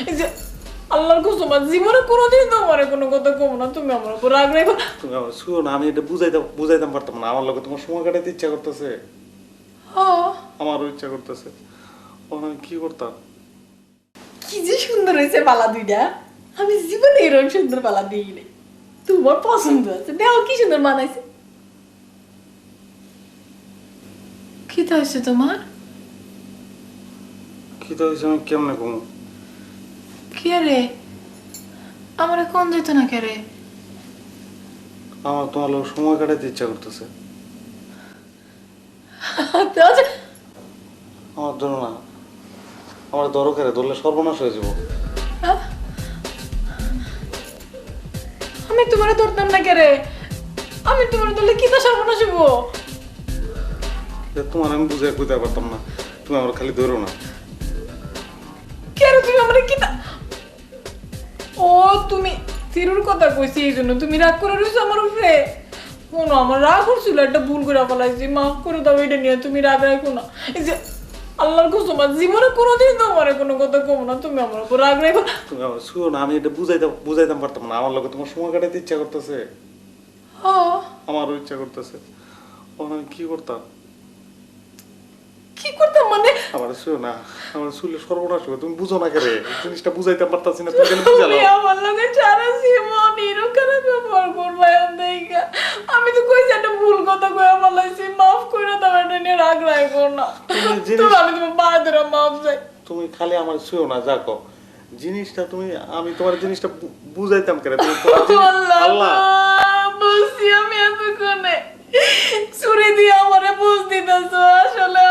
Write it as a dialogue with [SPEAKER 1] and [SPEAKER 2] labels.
[SPEAKER 1] এই যে আল্লাহর কসম আর জীবনে কোনোদিন তোমার কোনো কথা কম না তুমি আমার উপর রাগ রেখো না।
[SPEAKER 2] তুমি আমার শুনো না আমি এটা বুঝাইতে বুঝাইতাম পারতাম না আমার লোকে তোমার সময় কাটাইতে ইচ্ছা করতেছে।
[SPEAKER 1] হ্যাঁ,
[SPEAKER 2] আমারও ইচ্ছা করতেছে। তখন আমি কি করতাম?
[SPEAKER 1] কি যে সুন্দর হয়েছে পালা দুইটা। আমি জীবনে এরকম সুন্দর পালা দিই নাই। তোমার পছন্দ আছে। দেখো কি সুন্দর মানাইছে কি হয়েছে তোমার?
[SPEAKER 2] কি তো হয়েছে আমি কেমনে কমু
[SPEAKER 1] রে আমার কোন যেত না কে রে
[SPEAKER 2] আমার তোমার লোক সময় কাটাইতে ইচ্ছা করতেছে। আমার ধরো না। আমার দরকারে ধরলে সর্বনাশ হয়ে যাব?
[SPEAKER 1] আমি তোমার ধরতাম না কে রে আমি তোমার ধরলে কি তো সর্বনাশ হইব?
[SPEAKER 2] তোমার আমি বুঝে কইতে পারতাম না। তুমি আমার খালি ধরো না।
[SPEAKER 1] তিরুর কথা কইছি এই জন্য তুমি রাগ করে রয়েছো আমার উপরে। কোনো আমার রাগ হচ্ছিল একটা ভুল করে ফেলাইছি মাফ করে দাও এটা নিয়ে তুমি রাগ রাখো না। এই যে আল্লাহর কসম আর জীবনে কোনোদিন তোমার কোনো কথা কম না তুমি আমার উপর রাগ রেখো।
[SPEAKER 2] তুমি আমার শুনো না আমি এটা বুঝাইতে বুঝাইতাম পারতাম না আমার লোকে তোমার সময় কাটাইতে ইচ্ছা করতেছে।
[SPEAKER 1] হ্যাঁ,
[SPEAKER 2] আমারও ইচ্ছা করতেছে। আমি কি করতাম?
[SPEAKER 1] কি করতাম মানে?
[SPEAKER 2] আমার শুনো না। আমার সর্বনাশ হবে। তুমি বুঝো না কেরে জিনিসটা বুঝাইতে পারতাছি না তুমি কেন বুঝালো।
[SPEAKER 1] আমার লগে সারা জীবন এরকম ব্যবহার করবে দেখা। আমি তো কইছি একটা ভুল কথা কই আমার লাইছি মাফ করে দাও এটা নিয়ে রাগ রাখো না।
[SPEAKER 2] তুমি
[SPEAKER 1] আমি তোমার পা ধরে মাফ চাই।
[SPEAKER 2] তুমি খালি আমার শুও না যাকো জিনিসটা তুমি আমি তোমার জিনিসটা বুঝাইতাম কেন তুমি
[SPEAKER 1] আল্লাহ বুঝছি আমি এতক্ষণে। ছুরি দিয়ে আমারে বুঝ দিতেছো আসলে